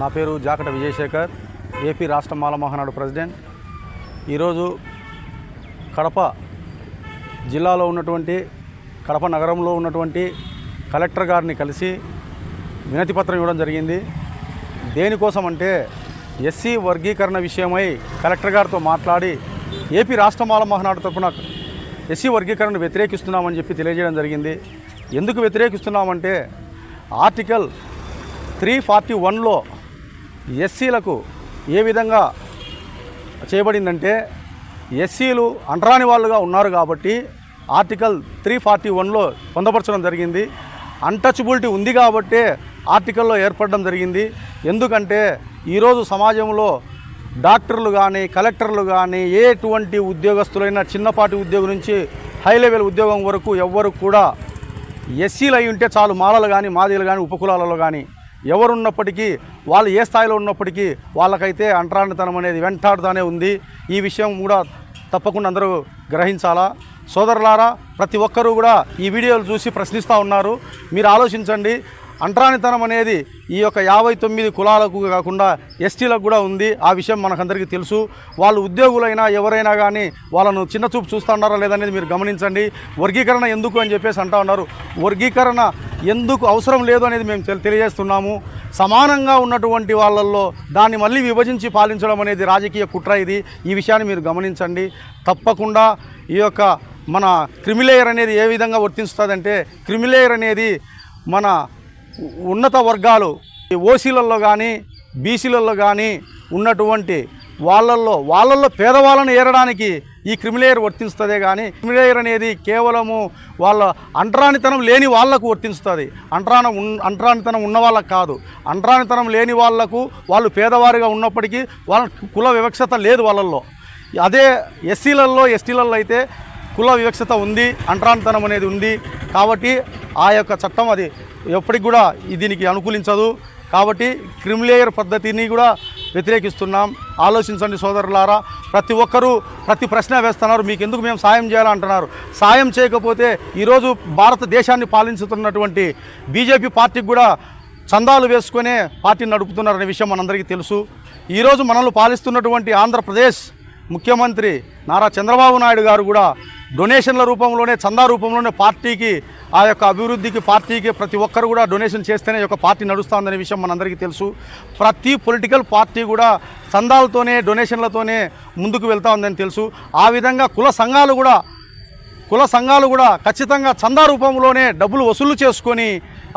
నా పేరు జాకట విజయశేఖర్ ఏపీ రాష్ట్ర మాల మహానాడు ప్రెసిడెంట్. ఈరోజు కడప జిల్లాలో ఉన్నటువంటి కడప నగరంలో ఉన్నటువంటి కలెక్టర్ గారిని కలిసి వినతిపత్రం ఇవ్వడం జరిగింది. దేనికోసం అంటే ఎస్సీ వర్గీకరణ విషయమై కలెక్టర్ గారితో మాట్లాడి ఏపీ రాష్ట్ర మాల మహానాడు తరపున ఎస్సీ వర్గీకరణను వ్యతిరేకిస్తున్నామని చెప్పి తెలియజేయడం జరిగింది. ఎందుకు వ్యతిరేకిస్తున్నామంటే ఆర్టికల్ త్రీ ఫార్టీ వన్లో ఎస్సీలకు ఏ విధంగా చేయబడిందంటే ఎస్సీలు అంటరాని వాళ్ళుగా ఉన్నారు కాబట్టి ఆర్టికల్ త్రీ ఫార్టీ వన్లో పొందపరచడం జరిగింది. అన్టచబిలిటీ ఉంది కాబట్టే ఆర్టికల్లో ఏర్పడడం జరిగింది. ఎందుకంటే ఈరోజు సమాజంలో డాక్టర్లు కానీ కలెక్టర్లు కానీ ఎటువంటి ఉద్యోగస్తులైనా చిన్నపాటి ఉద్యోగం నుంచి హై లెవెల్ ఉద్యోగం వరకు ఎవ్వరు కూడా ఎస్సీలు అయి ఉంటే చాలు మాలలు కానీ మాదిలు కానీ ఉపకులాలలో కానీ ఎవరున్నప్పటికీ వాళ్ళు ఏ స్థాయిలో ఉన్నప్పటికీ వాళ్ళకైతే అంటరానితనం అనేది వెంటాడుతానే ఉంది. ఈ విషయం కూడా తప్పకుండా అందరూ గ్రహించాలా? సోదరులారా ప్రతి ఒక్కరూ కూడా ఈ వీడియోలు చూసి ప్రశ్నిస్తూ ఉన్నారు. మీరు ఆలోచించండి అంటరానితనం అనేది ఈ యొక్క యాభై తొమ్మిది కులాలకు కాకుండా ఎస్టీలకు కూడా ఉంది. ఆ విషయం మనకందరికీ తెలుసు. వాళ్ళు ఉద్యోగులైనా ఎవరైనా కానీ వాళ్ళను చిన్న చూపు చూస్తున్నారా లేదనేది మీరు గమనించండి. వర్గీకరణ ఎందుకు అని చెప్పేసి అంటా ఉన్నారు. వర్గీకరణ ఎందుకు అవసరం లేదు అనేది మేము తెలి- తెలియజేస్తున్నాము. సమానంగా ఉన్నటువంటి వాళ్ళల్లో దాన్ని మళ్ళీ విభజించి పాలించడం అనేది రాజకీయ కుట్ర ఇది. ఈ విషయాన్ని మీరు గమనించండి. తప్పకుండా ఈ యొక్క మన క్రిమిలేయర్ అనేది ఏ విధంగా వర్తిస్తుందంటే క్రిమిలేయర్ అనేది మన ఉన్నత వర్గాలు ఈ ఓసీలలో కానీ బీసీలలో కానీ ఉన్నటువంటి వాళ్ళల్లో వాళ్ళల్లో పేదవాళ్ళను ఏరడానికి ఈ క్రిమిలేయర్ వర్తిస్తుందే కానీ క్రిమిలేయర్ అనేది కేవలము వాళ్ళ అంటరానితనం లేని వాళ్ళకు వర్తిస్తుంది అంటరాన ఉన్ అంటరానితనం ఉన్న వాళ్ళకు కాదు. అంటరానితనం లేని వాళ్ళకు వాళ్ళు పేదవారిగా ఉన్నప్పటికీ వాళ్ళ కుల వివక్షత లేదు వాళ్ళల్లో. అదే ఎస్సీలలో ఎస్టీలలో అయితే కుల వివక్షత ఉంది అంట్రాంతనం అనేది ఉంది కాబట్టి ఆ యొక్క చట్టం అది ఎప్పటికి కూడా దీనికి అనుకూలించదు. కాబట్టి క్రిమిలేయర్ పద్ధతిని కూడా వ్యతిరేకిస్తున్నాం. ఆలోచించండి సోదరులారా ప్రతి ఒక్కరూ ప్రతి ప్రశ్న వేస్తున్నారు మీకు ఎందుకు మేము సాయం చేయాలంటున్నారు సాయం చేయకపోతే ఈరోజు భారతదేశాన్ని పాలించుతున్నటువంటి బీజేపీ పార్టీకి కూడా చందాలు వేసుకునే పార్టీని నడుపుతున్నారనే విషయం మనందరికీ తెలుసు. ఈరోజు మనల్ని పాలిస్తున్నటువంటి ఆంధ్రప్రదేశ్ ముఖ్యమంత్రి నారా చంద్రబాబు నాయుడు గారు కూడా డొనేషన్ల రూపంలోనే చందా రూపంలోనే పార్టీకి ఆ యొక్క అభివృద్ధికి పార్టీకి ప్రతి ఒక్కరు కూడా డొనేషన్ చేస్తేనే యొక్క పార్టీ నడుస్తుందనే విషయం మనందరికీ తెలుసు. ప్రతి పొలిటికల్ పార్టీ కూడా చందాలతోనే డొనేషన్లతోనే ముందుకు వెళ్తా ఉందని తెలుసు. ఆ విధంగా కుల సంఘాలు కూడా కుల సంఘాలు కూడా ఖచ్చితంగా చందా రూపంలోనే డబ్బులు వసూలు చేసుకొని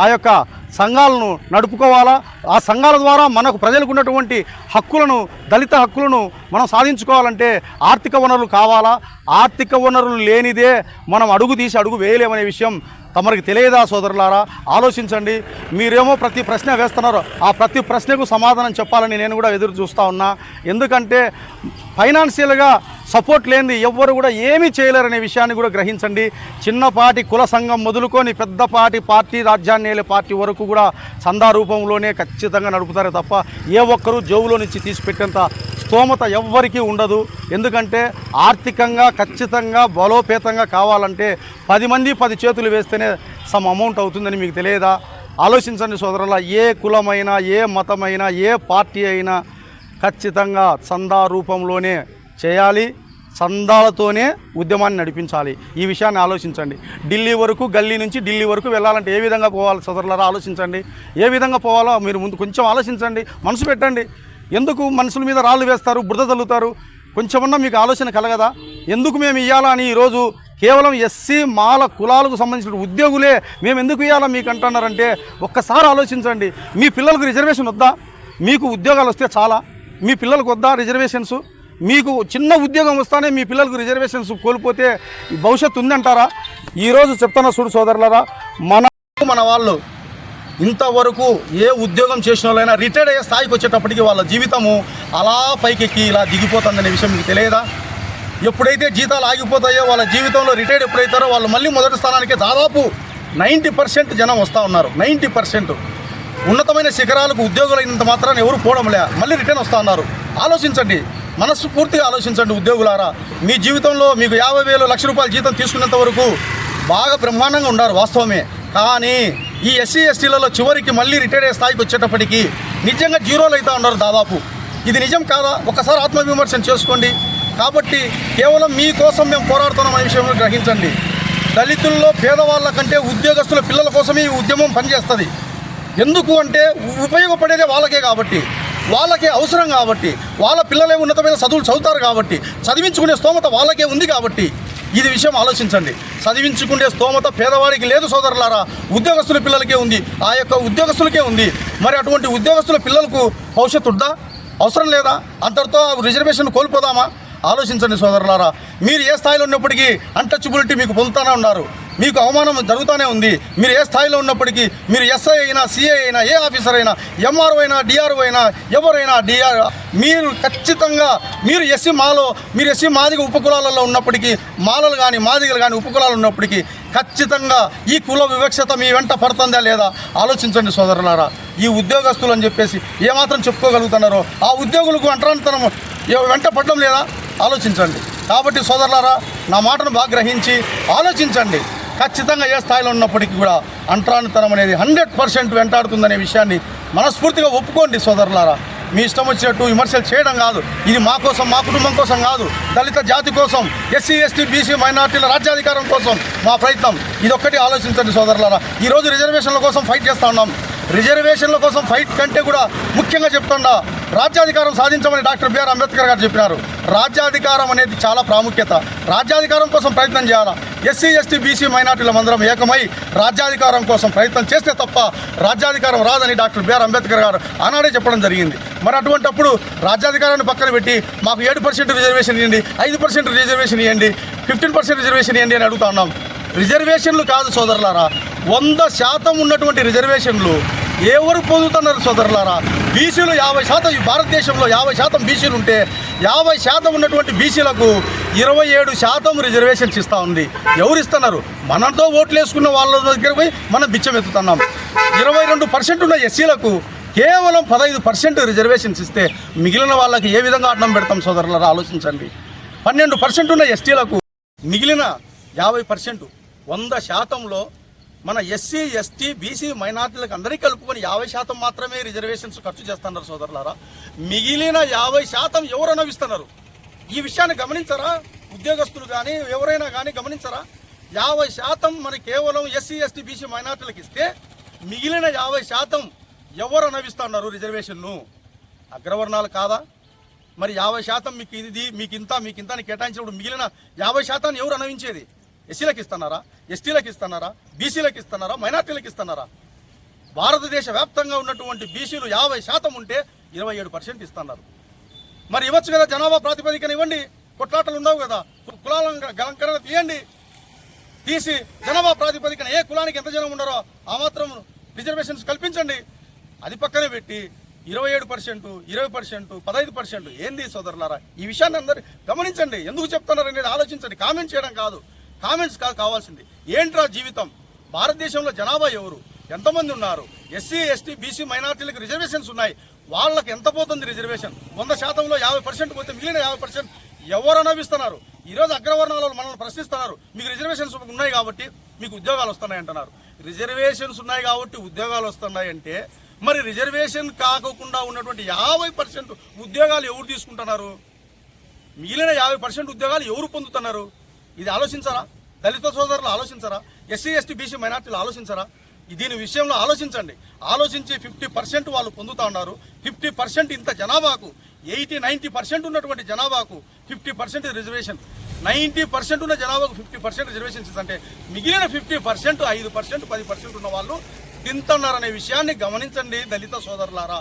ఆ యొక్క సంఘాలను నడుపుకోవాలా? ఆ సంఘాల ద్వారా మనకు ప్రజలకు ఉన్నటువంటి హక్కులను దళిత హక్కులను మనం సాధించుకోవాలంటే ఆర్థిక వనరులు కావాలా? ఆర్థిక వనరులు లేనిదే మనం అడుగు తీసి అడుగు వేయలేమనే విషయం తమరికి తెలియదా సోదరులారా? ఆలోచించండి. మీరేమో ప్రతి ప్రశ్న వేస్తున్నారు. ఆ ప్రతి ప్రశ్నకు సమాధానం చెప్పాలని నేను కూడా ఎదురు చూస్తూ ఉన్నా. ఎందుకంటే ఫైనాన్షియల్గా సపోర్ట్ లేనిది ఎవ్వరు కూడా ఏమీ చేయలేరనే విషయాన్ని కూడా గ్రహించండి. చిన్నపాటి కుల సంఘం మొదలుకొని పెద్దపాటి పార్టీ రాజ్యాన్ని పార్టీ వరకు కూడా చందా రూపంలోనే ఖచ్చితంగా నడుపుతారే తప్ప ఏ ఒక్కరూ జోబులో నుంచి తీసిపెట్టేంత స్తోమత ఎవ్వరికీ ఉండదు. ఎందుకంటే ఆర్థికంగా ఖచ్చితంగా బలోపేతంగా కావాలంటే పది మంది పది చేతులు వేస్తేనే సమ్ అమౌంట్ అవుతుందని మీకు తెలియదా? ఆలోచించండి సోదరుల ఏ కులమైనా ఏ మతమైనా ఏ పార్టీ అయినా ఖచ్చితంగా చందా రూపంలోనే చేయాలి. చందాలతోనే ఉద్యమాన్ని నడిపించాలి. ఈ విషయాన్ని ఆలోచించండి. ఢిల్లీ వరకు గల్లీ నుంచి ఢిల్లీ వరకు వెళ్ళాలంటే ఏ విధంగా పోవాలి సోదరులారా? ఆలోచించండి. ఏ విధంగా పోవాలో మీరు ముందు కొంచెం ఆలోచించండి. మనసు పెట్టండి. ఎందుకు మనుషుల మీద రాళ్ళు వేస్తారు బురద చల్లుతారు కొంచెమన్నా మీకు ఆలోచన కలగదా? ఎందుకు మేము ఇవ్వాలా అని ఈరోజు కేవలం ఎస్సీ మాల కులాలకు సంబంధించిన ఉద్యోగులే మేము ఎందుకు ఇవ్వాలా మీకు అంటున్నారంటే ఒక్కసారి ఆలోచించండి. మీ పిల్లలకు రిజర్వేషన్ వద్దా? మీకు ఉద్యోగాలు వస్తే చాలా. మీ పిల్లలకు వద్దా రిజర్వేషన్స్? మీకు చిన్న ఉద్యోగం వస్తానే మీ పిల్లలకు రిజర్వేషన్స్ కోల్పోతే భవిష్యత్తు ఉందంటారా? ఈరోజు చెప్తున్న చూడు సోదరులరా మన మన వాళ్ళు ఇంతవరకు ఏ ఉద్యోగం చేసిన వాళ్ళైనా రిటైర్డ్ అయ్యే స్థాయికి వచ్చేటప్పటికి వాళ్ళ జీవితము అలా పైకెక్కి ఇలా దిగిపోతుందనే విషయం మీకు తెలియదా? ఎప్పుడైతే జీతాలు ఆగిపోతాయో వాళ్ళ జీవితంలో రిటైర్డ్ ఎప్పుడైతారో వాళ్ళు మళ్ళీ మొదటి స్థానానికి దాదాపు నైంటీ పర్సెంట్ జనం వస్తూ ఉన్నారు. Ninety percent. ఉన్నతమైన శిఖరాలకు ఉద్యోగులు అయినంత మాత్రాన్ని ఎవరు పోవడంలే మళ్ళీ రిటర్న్ వస్తూ ఉన్నారు. ఆలోచించండి. మనస్సు పూర్తిగా ఆలోచించండి ఉద్యోగులారా. మీ జీవితంలో మీకు యాభై వేలు లక్ష రూపాయల జీతం తీసుకునేంత వరకు బాగా బ్రహ్మాండంగా ఉన్నారు వాస్తవమే. కానీ ఈ ఎస్సీ ఎస్టీలలో చివరికి మళ్ళీ రిటైర్ అయ్యే స్థాయికి వచ్చేటప్పటికి నిజంగా జీరోలు అవుతా ఉన్నారు దాదాపు. ఇది నిజం కాదా? ఒకసారి ఆత్మవిమర్శన చేసుకోండి. కాబట్టి కేవలం మీకోసం మేము పోరాడుతున్నాం అనే విషయం గ్రహించండి. దళితుల్లో పేదవాళ్ళ కంటే ఉద్యోగస్తుల పిల్లల కోసమే ఈ ఉద్యమం పనిచేస్తుంది. ఎందుకు అంటే ఉపయోగపడేదే వాళ్ళకే కాబట్టి. వాళ్ళకే అవసరం కాబట్టి వాళ్ళ పిల్లలే ఉన్నతమైన చదువులు చదువుతారు కాబట్టి చదివించుకునే స్తోమత వాళ్ళకే ఉంది కాబట్టి ఇది విషయం ఆలోచించండి. చదివించుకునే స్తోమత పేదవాడికి లేదు సోదరులారా ఉద్యోగస్తుల పిల్లలకే ఉంది. ఆ యొక్క ఉద్యోగస్తులకే ఉంది. మరి అటువంటి ఉద్యోగస్తుల పిల్లలకు భవిష్యత్తు ఉందా? అవసరం లేదా? అంతటితో రిజర్వేషన్ కోల్పోదామా? ఆలోచించండి సోదరులారా. మీరు ఏ స్థాయిలో ఉన్నప్పటికీ అన్టచబిలిటీ మీకు పొందుతూనే ఉన్నారు. మీకు అవమానం జరుగుతూనే ఉంది. మీరు ఏ స్థాయిలో ఉన్నప్పటికీ మీరు ఎస్ఐ అయినా సిఐ అయినా ఏ ఆఫీసర్ అయినా ఎంఆర్ఓ అయినా డిఆర్ఓ అయినా ఎవరైనా డిఆర్ మీరు ఖచ్చితంగా మీరు ఎస్సీ మాలో మీరు ఎస్సీ మాదిగ ఉపకులాలలో ఉన్నప్పటికీ మాలలు కానీ మాదిగలు కానీ ఉపకులాలు ఉన్నప్పటికీ ఖచ్చితంగా ఈ కుల వివక్షత మీ వెంట పడుతుందా లేదా? ఆలోచించండి సోదరులారా. ఈ ఉద్యోగస్తులు అని చెప్పేసి ఏమాత్రం చెప్పుకోగలుగుతున్నారో ఆ ఉద్యోగులకు అంటరానితనం వెంట పడడం లేదా? ఆలోచించండి. కాబట్టి సోదరులారా నా మాటను బాగా గ్రహించి ఆలోచించండి. ఖచ్చితంగా ఏ స్థాయిలో ఉన్నప్పటికీ కూడా అంటరానితనం అనేది హండ్రెడ్ పర్సెంట్ వెంటాడుతుందనే విషయాన్ని మనస్ఫూర్తిగా ఒప్పుకోండి సోదరులారా. మీ ఇష్టం వచ్చినట్టు విమర్శలు చేయడం కాదు. ఇది మా కోసం మా కుటుంబం కోసం కాదు. దళిత జాతి కోసం ఎస్సీ ఎస్టీ బీసీ మైనార్టీల రాజ్యాధికారం కోసం మా ప్రయత్నం. ఇదొక్కటి ఆలోచించండి సోదరులారా. ఈరోజు రిజర్వేషన్ల కోసం ఫైట్ చేస్తూ ఉన్నాం. రిజర్వేషన్ల కోసం ఫైట్ కంటే కూడా ముఖ్యంగా చెప్తుండా రాజ్యాధికారం సాధించమని డాక్టర్ బిఆర్ అంబేద్కర్ గారు చెప్పినారు. రాజ్యాధికారం అనేది చాలా ప్రాముఖ్యత. రాజ్యాధికారం కోసం ప్రయత్నం చేయాలా? ఎస్సీ ఎస్టీ బీసీ మైనార్టీల మందరం ఏకమై రాజ్యాధికారం కోసం ప్రయత్నం చేస్తే తప్ప రాజ్యాధికారం రాదని డాక్టర్ బిఆర్ అంబేద్కర్ గారు ఆనాడే చెప్పడం జరిగింది. మరి అటువంటప్పుడు రాజ్యాధికారాన్ని పక్కన పెట్టి మాకు ఏడు పర్సెంట్ రిజర్వేషన్ ఇవ్వండి ఐదు పర్సెంట్ రిజర్వేషన్ ఇవ్వండి ఫిఫ్టీన్ పర్సెంట్ రిజర్వేషన్ ఇవ్వండి అని అడుగుతా ఉన్నాం. రిజర్వేషన్లు కాదు సోదరులారా వంద శాతం ఉన్నటువంటి రిజర్వేషన్లు ఎవరు పొందుతున్నారు సోదరులారా? బీసీలు యాభై శాతం ఈ భారతదేశంలో యాభై శాతం బీసీలు ఉంటే యాభై శాతం ఉన్నటువంటి బీసీలకు ఇరవై ఏడు శాతం రిజర్వేషన్స్ ఇస్తూ ఉంది. ఎవరు ఇస్తున్నారు? మనతో ఓట్లు వేసుకున్న వాళ్ళ దగ్గర పోయి మనం బిచ్చం ఎత్తుతున్నాం. ఇరవై రెండు పర్సెంట్ ఉన్న ఎస్సీలకు కేవలం పదహైదు పర్సెంట్ రిజర్వేషన్స్ ఇస్తే మిగిలిన వాళ్ళకి ఏ విధంగా అడ్డం పెడతాం సోదరులారా? ఆలోచించండి. పన్నెండు పర్సెంట్ ఉన్న ఎస్టీలకు మిగిలిన యాభై పర్సెంట్ వంద శాతంలో మన ఎస్సీ ఎస్టీ బీసీ మైనార్టీలకు అందరికీ కలుపుకొని యాభై శాతం మాత్రమే రిజర్వేషన్స్ ఖర్చు చేస్తున్నారు సోదరులారా. మిగిలిన యాభై శాతం ఎవరు అనుభవిస్తున్నారు? ఈ విషయాన్ని గమనించరా? ఉద్యోగస్తులు కానీ ఎవరైనా కానీ గమనించరా? యాభై శాతం మన కేవలం ఎస్సీ ఎస్టీ బీసీ మైనార్టీలకు ఇస్తే మిగిలిన యాభై శాతం ఎవరు అనుభవిస్తున్నారు రిజర్వేషన్ను? అగ్రవర్ణాలు కాదా? మరి యాభై శాతం మీకు ఇది మీకు ఇంత మీకు ఇంత అని కేటాయించినప్పుడు మిగిలిన యాభై శాతాన్ని ఎవరు అనుభవించేది? ఎస్సీలకు ఇస్తున్నారా? ఎస్టీలకు ఇస్తున్నారా? బీసీలకు ఇస్తున్నారా? మైనార్టీలకు ఇస్తున్నారా? భారతదేశ వ్యాప్తంగా ఉన్నటువంటి బీసీలు యాభై శాతం ఉంటే ఇరవై ఏడు పర్సెంట్ ఇస్తున్నారు. మరి ఇవ్వచ్చు కదా జనాభా ప్రాతిపదికన ఇవ్వండి. కొట్లాటలు ఉండవు కదా. కులాల గలంకరణ తీయండి. తీసి జనాభా ప్రాతిపదికన ఏ కులానికి ఎంత జనం ఉండరో ఆ మాత్రం రిజర్వేషన్స్ కల్పించండి. అది పక్కనే పెట్టి ఇరవై ఏడు పర్సెంట్ ఇరవై పర్సెంట్ పదహైదు పర్సెంట్ ఏంది సోదరులారా? ఈ విషయాన్ని అందరు గమనించండి. ఎందుకు చెప్తున్నారు అనేది ఆలోచించండి. కామెంట్ చేయడం కాదు. కామెంట్స్ కాదు కావాల్సింది. ఏంట్రా జీవితం? భారతదేశంలో జనాభా ఎవరు? ఎంతమంది ఉన్నారు? ఎస్సీ ఎస్టీ బీసీ మైనార్టీలకు రిజర్వేషన్స్ ఉన్నాయి. వాళ్ళకి ఎంత పోతుంది రిజర్వేషన్? వంద శాతంలో యాభై పర్సెంట్ పోతే మిగిలిన యాభై పర్సెంట్ ఎవరు అనుభవిస్తున్నారు ఈరోజు అగ్రవర్ణాల మనల్ని ప్రశ్నిస్తున్నారు. మీకు రిజర్వేషన్స్ ఉన్నాయి కాబట్టి మీకు ఉద్యోగాలు వస్తున్నాయి అంటున్నారు రిజర్వేషన్స్ ఉన్నాయి కాబట్టి ఉద్యోగాలు వస్తున్నాయి అంటే మరి రిజర్వేషన్ కాకుండా ఉన్నటువంటి యాభై పర్సెంట్ ఉద్యోగాలు ఎవరు తీసుకుంటున్నారు? మిగిలిన యాభై పర్సెంట్ ఉద్యోగాలు ఎవరు పొందుతున్నారు? ఇది ఆలోచించరా? దళిత సోదరులు ఆలోచించరా? ఎస్సీ ఎస్టీ బీసీ మైనార్టీలు ఆలోచించరా? దీని విషయంలో ఆలోచించండి. ఆలోచించి ఫిఫ్టీ పర్సెంట్ వాళ్ళు పొందుతా ఉన్నారు. ఫిఫ్టీ పర్సెంట్ ఇంత జనాభాకు ఎయిటీ నైంటీ పర్సెంట్ ఉన్నటువంటి జనాభాకు fifty percent reservation. Ninety percent ఉన్న జనాభాకు ఫిఫ్టీ పర్సెంట్ రిజర్వేషన్స్ అంటే మిగిలిన ఫిఫ్టీ పర్సెంట్ ఐదు పర్సెంట్ పది పర్సెంట్ ఉన్న వాళ్ళు తింటున్నారనే విషయాన్ని గమనించండి దళిత సోదరులారా.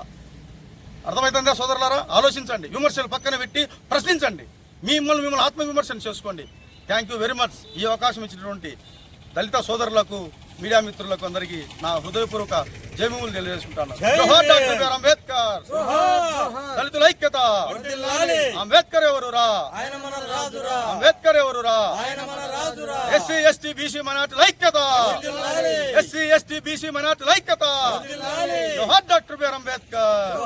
అర్థమవుతుందా సోదరులారా? ఆలోచించండి. విమర్శలు పక్కన పెట్టి ప్రశ్నించండి. మిమ్మల్ని మిమ్మల్ని ఆత్మవిమర్శన చేసుకోండి. థ్యాంక్ యూ వెరీ మచ్ ఈ అవకాశం ఇచ్చినటువంటి దళిత సోదరులకు మీడియా మిత్రులకు అందరికీ నా హృదయపూర్వక జయములు తెలియజేసుకుంటాను. జోహార్ డాక్టర్ బిఆర్ అంబేద్కర్. దళితుల ఐక్యత. అంబేద్కర్ ఎవరురా? రాజురా! అంబేద్కర్ ఎవరురా? రాజురా! ఎస్సీ ఎస్టీ బీసీ మైనార్టీల ఐక్యత. ఎస్సీ ఎస్టీ బీసీ మైనార్టీల ఐక్యత. జోహార్ డాక్టర్ బిఆర్ అంబేద్కర్.